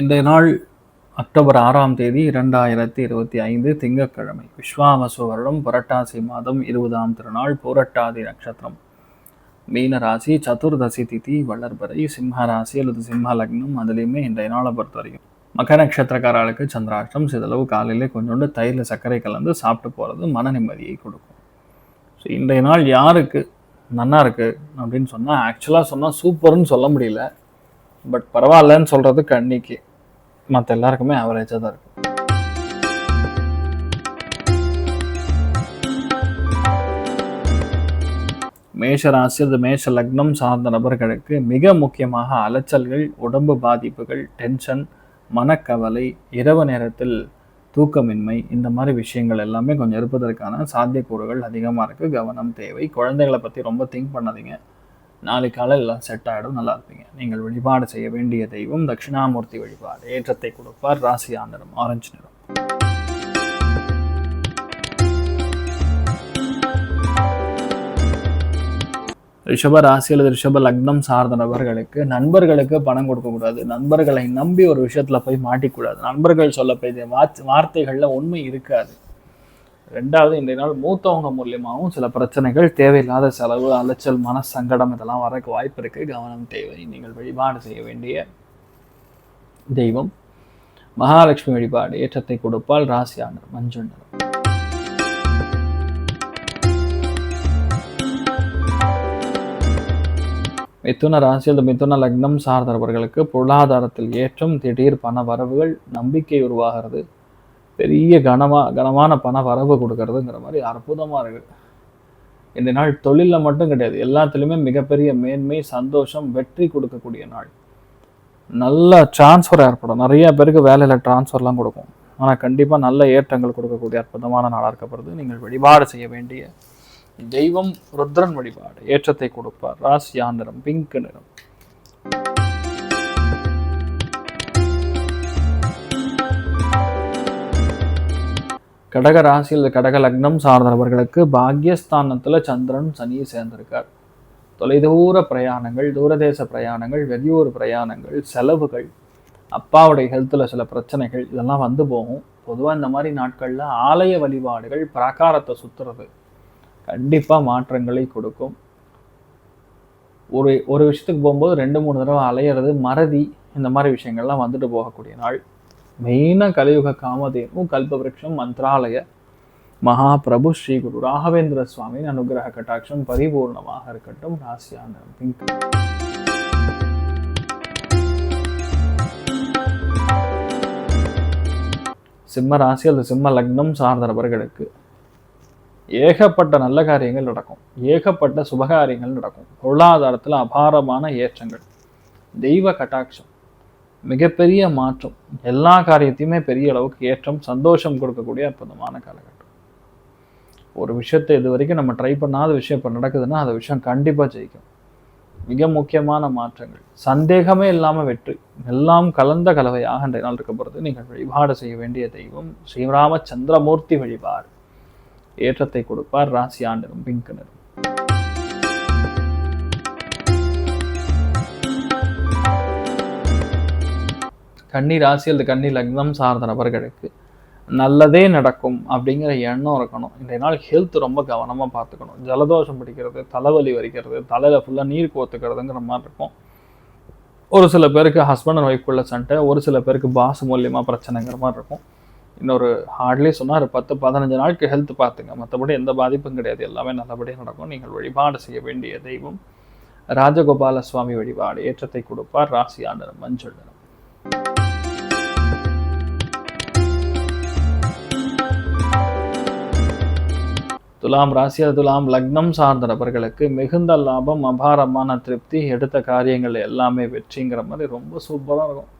இன்றைய நாள் அக்டோபர் ஆறாம் தேதி இரண்டாயிரத்தி இருபத்தி ஐந்து திங்கட்கிழமை. விஸ்வாமசு வருடம் புரட்டாசி மாதம் இருபதாம் திருநாள் பூரட்டாதி நட்சத்திரம். மீன ராசி சதுர்தசி திதி வளர்பறை சிம்ம ராசி அல்லது சிம்ம லக்னம் அதுலேயுமே இன்றைய நாளை பொறுத்த வரைக்கும் மக நட்சத்திரக்காரர்களுக்கு சந்திராஷ்டம் சிதளவு காலையிலே கொஞ்சோண்டு தயிரில் சர்க்கரை கலந்து சாப்பிட்டு போகிறது மன நிம்மதியை கொடுக்கும். ஸோ இன்றைய நாள் யாருக்கு நன்னா இருக்குது அப்படின்னு சொன்னால் ஆக்சுவலாக சொன்னால் சூப்பர்னு சொல்ல முடியல. பட் பரவாயில்லன்னு சொல்கிறது கண்ணிக்கு. மற்ற எல்லாருக்குமே ஆவரேஜாக தான் இருக்கும். மேஷ ராசி அது மேஷ லக்னம் சார்ந்த நபர்களுக்கு மிக முக்கியமாக அலைச்சல்கள் உடம்பு பாதிப்புகள் டென்ஷன் மனக்கவலை இரவு நேரத்தில் தூக்கமின்மை இந்த மாதிரி விஷயங்கள் எல்லாமே கொஞ்சம் இருப்பதற்கான சாத்தியக்கூறுகள் அதிகமாக இருக்குது கவனம் தேவை. குழந்தைகளை பற்றி ரொம்ப திங்க் பண்ணாதீங்க. நாளை காலை எல்லாம் செட் ஆகிடும் நல்லா இருப்பீங்க. நீங்கள் வழிபாடு செய்ய வேண்டிய தெய்வம் தட்சிணாமூர்த்தி வழிபாடு. ஏற்றத்தை கொடுப்பார். ராசி ஆந்திரம் ஆரஞ்சு நிறம். ரிஷப ராசி அல்லது ரிஷப லக்னம் சார்ந்த நபர்களுக்கு நண்பர்களுக்கு பணம் கொடுக்கக்கூடாது நண்பர்களை நம்பி ஒரு விஷயத்துல போய் மாட்டிக்கூடாது. நண்பர்கள் சொல்ல போய் வார்த்தைகள்ல உண்மை இருக்காது. ரெண்டாவது இன்றைய நாள் மூத்தவங்க மூலியமாகவும் சில பிரச்சனைகள் தேவையில்லாத செலவு அலைச்சல் மன சங்கடம் இதெல்லாம் வரக்கு வாய்ப்பு இருக்குது கவனம் தேவை. நீங்கள் வழிபாடு செய்ய வேண்டிய தெய்வம். மகாலட்சுமி வழிபாடு ஏற்றத்தை கொடுப்பால் ராசியானர் மஞ்சள் மிதுன ராசி அல்லது மிதுன லக்னம் சார்ந்தவர்களுக்கு பொருளாதாரத்தில் ஏற்றம் திடீர் பண வரவுகள் நம்பிக்கை உருவாகிறது. பெரிய கனமா கனமான பண வரவு கொடுக்கறதுங்கிற மாதிரி அற்புதமாக இருக்குது இந்த நாள் தொழிலில் மட்டும் கிடையாது. எல்லாத்துலேயுமே மிகப்பெரிய மேன்மை சந்தோஷம் வெற்றி கொடுக்கக்கூடிய நாள். நல்ல டிரான்ஸ்ஃபர் ஏற்படும். நிறைய பேருக்கு வேலையில் டிரான்ஸ்ஃபர்லாம் கொடுக்கும். ஆனால் கண்டிப்பாக நல்ல ஏற்றங்கள் கொடுக்கக்கூடிய அற்புதமான நாளாக இருக்கப்படுது. நீங்கள் வழிபாடு செய்ய வேண்டிய தெய்வம் ருத்ரன் வழிபாடு. ஏற்றத்தை கொடுப்பார். ராசியா நிறம் பிங்க் நிறம். கடக ராசியில் கடக லக்னம் சார்ந்தவர்களுக்கு பாக்யஸ்தானத்தில் சந்திரன் சனி சேர்ந்திருக்கார். தொலைதூர பிரயாணங்கள் தூரதேச பிரயாணங்கள் வெளியூர் பிரயாணங்கள் செலவுகள் அப்பாவுடைய ஹெல்த்தில் சில பிரச்சனைகள் இதெல்லாம் வந்து போகும். பொதுவாக இந்த மாதிரி நாட்களில் ஆலய வழிபாடுகள் பிராகாரத்தை சுற்றுறது கண்டிப்பாக மாற்றங்களை கொடுக்கும். ஒரு ஒரு விஷயத்துக்கு போகும்போது ரெண்டு மூணு தடவை அலையிறது மறதி இந்த மாதிரி விஷயங்கள்லாம் வந்துட்டு போகக்கூடிய நாள். மெயினாக கலியுக காமதேனு கல்பவருஷம் மந்த்ராலய மகாபிரபு ஸ்ரீ குரு ராகவேந்திர சுவாமியின் அனுகிரக கட்டாட்சம் பரிபூர்ணமாக இருக்கட்டும். ராசியான பிங்க் சிம்ம ராசி அல்லது சிம்ம லக்னம் சார்ந்த நபர்களுக்கு ஏகப்பட்ட நல்ல காரியங்கள் நடக்கும். ஏகப்பட்ட சுபகாரியங்கள் நடக்கும். பொருளாதாரத்தில் அபாரமான ஏற்றங்கள். தெய்வ கட்டாட்சம். மிகப்பெரிய மாற்றம். எல்லா காரியத்தையுமே பெரிய அளவுக்கு ஏற்றம் சந்தோஷம் கொடுக்கக்கூடிய அற்புதமான காலகட்டம். ஒரு விஷயத்தை இது வரைக்கும் நம்ம ட்ரை பண்ணாத விஷயம் இப்போ நடக்குதுன்னா அந்த விஷயம் கண்டிப்பாக ஜெயிக்கும். மிக முக்கியமான மாற்றங்கள். சந்தேகமே இல்லாமல் வெற்றி. எல்லாம் கலந்த கலவையாக இன்றைய நாள் இருக்க போகிறது நீங்கள் வழிபாடு செய்ய வேண்டிய தெய்வம் ஸ்ரீராமச்சந்திரமூர்த்தி வழிபாடு. ஏற்றத்தை கொடுப்பார் ராசி ஆண்டனும் பிங்க் நிறம் கன்னி ராசி அல்லது கன்னி லக்னம் சார்ந்த நபர்களுக்கு நல்லதே நடக்கும் அப்படிங்கிற எண்ணம் இருக்கணும். இன்றைய நாள் ஹெல்த் ரொம்ப கவனமாக பார்த்துக்கணும். ஜலதோஷம் பிடிக்கிறது தலைவலி வரிக்கிறது தலையில் ஃபுல்லாக நீர் கோத்துக்கிறதுங்கிற மாதிரி இருக்கும். ஒரு சில பேருக்கு ஹஸ்பண்ட் அண்ட் ஒய்ஃப்குள்ள சண்டை ஒரு சில பேருக்கு பாஸ் மூலியமாக பிரச்சனைங்கிற மாதிரி இருக்கும். இன்னொரு ஹார்ட்லி சொன்னார் பத்து பதினஞ்சு நாளுக்கு ஹெல்த் பார்த்துங்க. மற்றபடி எந்த பாதிப்பும் கிடையாது. எல்லாமே நல்லபடியாக நடக்கும். நீங்கள் வழிபாடு செய்ய வேண்டிய தெய்வம். ராஜகோபால சுவாமி வழிபாடு ஏற்றத்தை கொடுப்பார். ராசி ஆண்டனம் மஞ்சள் நிறம் துலாம் ராசியா துலாம் லக்னம் சார்ந்த நபர்களுக்கு மிகுந்த லாபம் அபாரமான திருப்தி எடுத்த காரியங்கள் எல்லாமே வெற்றிங்கிற மாதிரி ரொம்ப சூப்பராக இருக்கும்.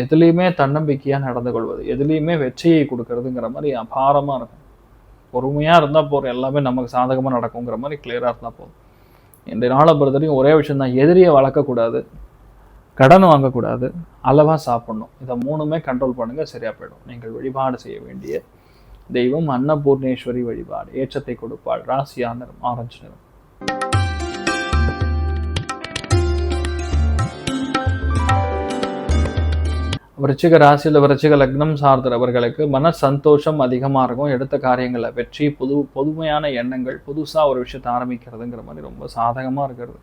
எதுலேயுமே தன்னம்பிக்கையாக நடந்து கொள்வது எதுலேயுமே வெற்றியை கொடுக்கறதுங்கிற மாதிரி அபாரமாக இருக்கும். பொறுமையாக இருந்தால் போகிற எல்லாமே நமக்கு சாதகமாக நடக்குங்கிற மாதிரி கிளியராக இருந்தால் போதும். இந்த நாளை பொறுத்தவரைக்கும் ஒரே விஷயம் தான் எதிரியை வளர்க்கக்கூடாது கடன் வாங்கக்கூடாது அளவாக சாப்பிடணும். இதை மூணுமே கண்ட்ரோல் பண்ணுங்கள் சரியாக போயிடும். நீங்கள் வழிபாடு செய்ய வேண்டிய தெய்வம் அன்னபூர்ணேஸ்வரி வழிபாடு ஏற்றத்தை கொடுப்பாள். ராசியா நிறம் ஆரஞ்சு நிறம். விருச்சிக ராசியில் விருச்சிக லக்னம் சார்ந்தவர்களுக்கு மன சந்தோஷம் அதிகமாக இருக்கும். எடுத்த காரியங்களை வெற்றி புது புதுமையான எண்ணங்கள் புதுசாக ஒரு விஷயத்தை ஆரம்பிக்கிறதுங்கிற மாதிரி ரொம்ப சாதகமாக இருக்கிறது.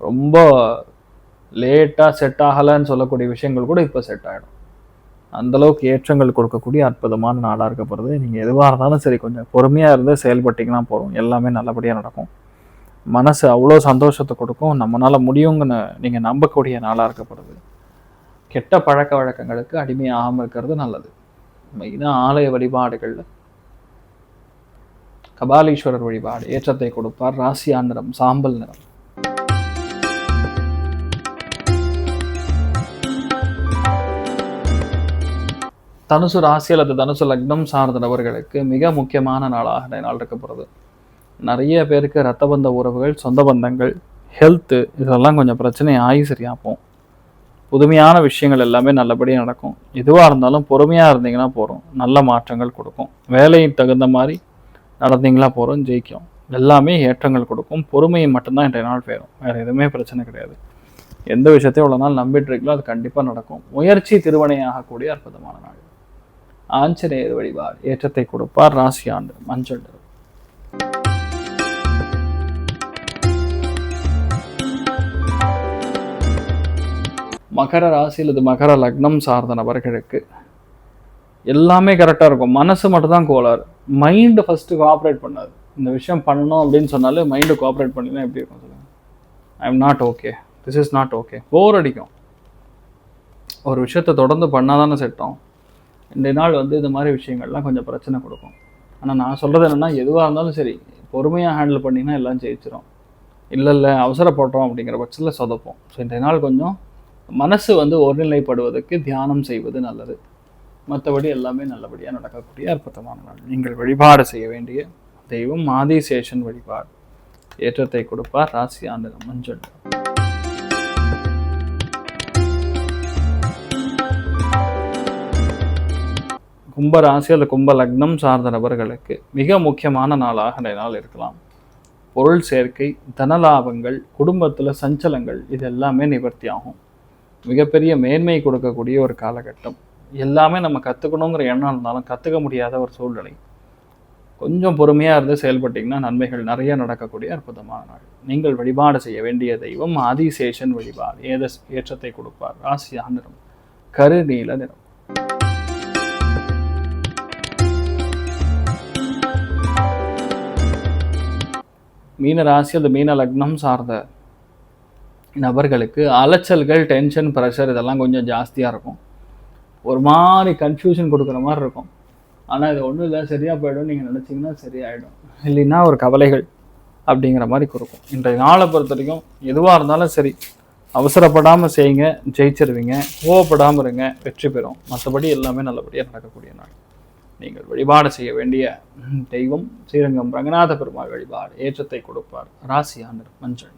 ரொம்ப லேட்டாக செட் ஆகலைன்னு சொல்லக்கூடிய விஷயங்கள் கூட இப்போ செட் ஆகிடும் அந்தளவுக்கு ஏற்றங்கள் கொடுக்கக்கூடிய அற்புதமான நாளாக போகிறது நீங்கள் எதுவாக இருந்தாலும் சரி கொஞ்சம் பொறுமையாக இருந்து செயல்பட்டிங்கன்னா போதும். எல்லாமே நல்லபடியாக நடக்கும். மனசு அவ்வளோ சந்தோஷத்தை கொடுக்கும். நம்மளால் முடியுங்கன்னு நீங்கள் நம்பக்கூடிய நாளாக இருக்கப்படுது கெட்ட பழக்க வழக்கங்களுக்கு அடிமையாகாமல் இருக்கிறது நல்லது. மெயினாக ஆலய வழிபாடுகளில். கபாலீஸ்வரர் வழிபாடு ஏற்றத்தை கொடுப்பார். ராசியா நிறம் சாம்பல் நிறம். தனுசு ராசி அல்லது தனுசு லக்னம் சார்ந்த நபர்களுக்கு மிக முக்கியமான நாளாக இந்த நாள் போகிறது நிறைய பேருக்கு ரத்த பந்த உறவுகள் சொந்த பந்தங்கள் ஹெல்த்து இதெல்லாம் கொஞ்சம் பிரச்சனை ஆகி சரியாகும். புதுமையான விஷயங்கள் எல்லாமே நல்லபடியாக நடக்கும். எதுவாக இருந்தாலும் பொறுமையாக இருந்தீங்கன்னா போகிறோம் நல்ல மாற்றங்கள் கொடுக்கும். வேலைக்கு தகுந்த மாதிரி நடந்தீங்களா போகிறோம் ஜெயிக்கும். எல்லாமே ஏற்றங்கள் கொடுக்கும். பொறுமையை மட்டும்தான் இன்றைய நாள் போயிடும் வேறு எதுவுமே பிரச்சனை கிடையாது. எந்த விஷயத்தையும் இவ்வளோ நாள் நம்பிட்டு இருக்கீங்களோ அது கண்டிப்பாக நடக்கும். முயற்சி திருவணையாகக்கூடிய அற்புதமான நாள். ஆஞ்சநேயர் வழிபாடு. ஏற்றத்தை கொடுப்பார் ராசி ஆண்டு மஞ்சள். மகர ராசி அல்லது மகர லக்னம் சார்ந்த நபர்களுக்கு எல்லாமே கரெக்டாக இருக்கும். மனசு மட்டும்தான் கோளாறு. மைண்டு ஃபஸ்ட்டு கோஆப்ரேட் பண்ணாது. இந்த விஷயம் பண்ணணும் அப்படின்னு சொன்னாலே மைண்டு கோஆப்ரேட் பண்ணினா எப்படி இருக்கும் சொல்லுங்கள் I am not okay this is not okay bore அடிக்கும். ஒரு விஷயத்தை தொடர்ந்து பண்ணால் தானே செட்டோம் இந்த நாள் வந்து இந்த மாதிரி விஷயங்கள்லாம் கொஞ்சம் பிரச்சனை கொடுக்கும். ஆனால் நான் சொல்கிறது என்னென்னா எதுவாக இருந்தாலும் சரி பொறுமையாக ஹேண்டில் பண்ணிங்கன்னா எல்லாம் ஜெயிச்சிரும். இல்லை இல்லை அவசரப்படுறோம் அப்படிங்கிற பட்சத்தில் சொதப்போம். ஸோ இன்றைய நாள் கொஞ்சம் மனசு வந்து ஒருநிலைப்படுவதற்கு தியானம் செய்வது நல்லது. மற்றபடி எல்லாமே நல்லபடியாக நடக்கக்கூடிய அற்புதமான நாள். நீங்கள் வழிபாடு செய்ய வேண்டிய தெய்வம் ஆதிசேஷன் வழிபாடு. ஏற்றத்தை கொடுப்பார் ராசி ஆண்டு மஞ்சள். கும்பராசி அல்லது கும்ப லக்னம் சார்ந்த நபர்களுக்கு மிக முக்கியமான நாளாக இந்த நாள் இருக்கலாம். பொருள் சேர்க்கை தனலாபங்கள் குடும்பத்தில் சஞ்சலங்கள் இது எல்லாமே நிவர்த்தி ஆகும். மிகப்பெரிய மேன்மை கொடுக்கக்கூடிய ஒரு காலகட்டம். எல்லாமே நம்ம கற்றுக்கணுங்கிற எண்ணம் இருந்தாலும் கற்றுக்க முடியாத ஒரு சூழ்நிலை. கொஞ்சம் பொறுமையாக இருந்து செயல்பட்டிங்கன்னா நன்மைகள் நிறைய நடக்கக்கூடிய அற்புதமான நாள். நீங்கள் வழிபாடு செய்ய வேண்டிய தெய்வம் ஆதிசேஷன் வழிபாடு. ஏத ஏற்றத்தை கொடுப்பார். ராசியா நிறம் கருநீல நிறம். மீன ராசி அது மீன லக்னம் சார்ந்த நபர்களுக்கு அலைச்சல்கள் டென்ஷன் ப்ரெஷர் இதெல்லாம் கொஞ்சம் ஜாஸ்தியாக இருக்கும். ஒரு மாதிரி கன்ஃபியூஷன் கொடுக்குற மாதிரி இருக்கும். ஆனால் இது ஒன்றும் இல்லை சரியாக போயிடும். நீங்கள் நினச்சிங்கன்னா சரியாயிடும். இல்லைன்னா ஒரு கவலைகள் அப்படிங்கிற மாதிரி கொடுக்கும். இன்றைய நாளை பொறுத்த வரைக்கும் எதுவாக இருந்தாலும் சரி அவசரப்படாமல் செய்யுங்க ஜெயிச்சிருவீங்க கோவப்படாமல் இருங்க வெற்றி பெறும். மற்றபடி எல்லாமே நல்லபடியாக நடக்கக்கூடிய நாள். நீங்கள் வழிபாடு செய்ய வேண்டிய தெய்வம் ஸ்ரீரங்கம் ரங்கநாத பெருமாள் வழிபாடு ஏற்றத்தை கொடுப்பார் ராசியாண்டர் மஞ்சள்.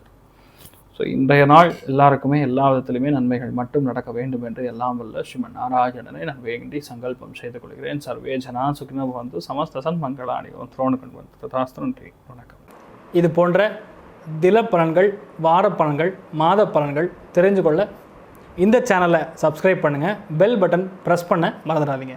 ஸோ இன்றைய நாள் எல்லாருக்குமே எல்லா விதத்திலுமே நன்மைகள் மட்டும் நடக்க வேண்டும் என்று எல்லாம் வல்ல ஸ்ரீமன் நாராயணனை நான் வேண்டி சங்கல்பம் செய்து கொள்கிறேன். சர்வே ஜனா சுகின வந்து சமஸ்தசன் மங்களாணி த்ரோணுகன் வந்து ததாஸ்து நன்றி வணக்கம். இது போன்ற தில பலன்கள் வார பலன்கள் மாத பலன்கள் தெரிஞ்சு கொள்ள இந்த சேனலை சப்ஸ்கிரைப் பண்ணுங்கள் பெல் பட்டன் ப்ரெஸ் பண்ண மறந்துடாதீங்க.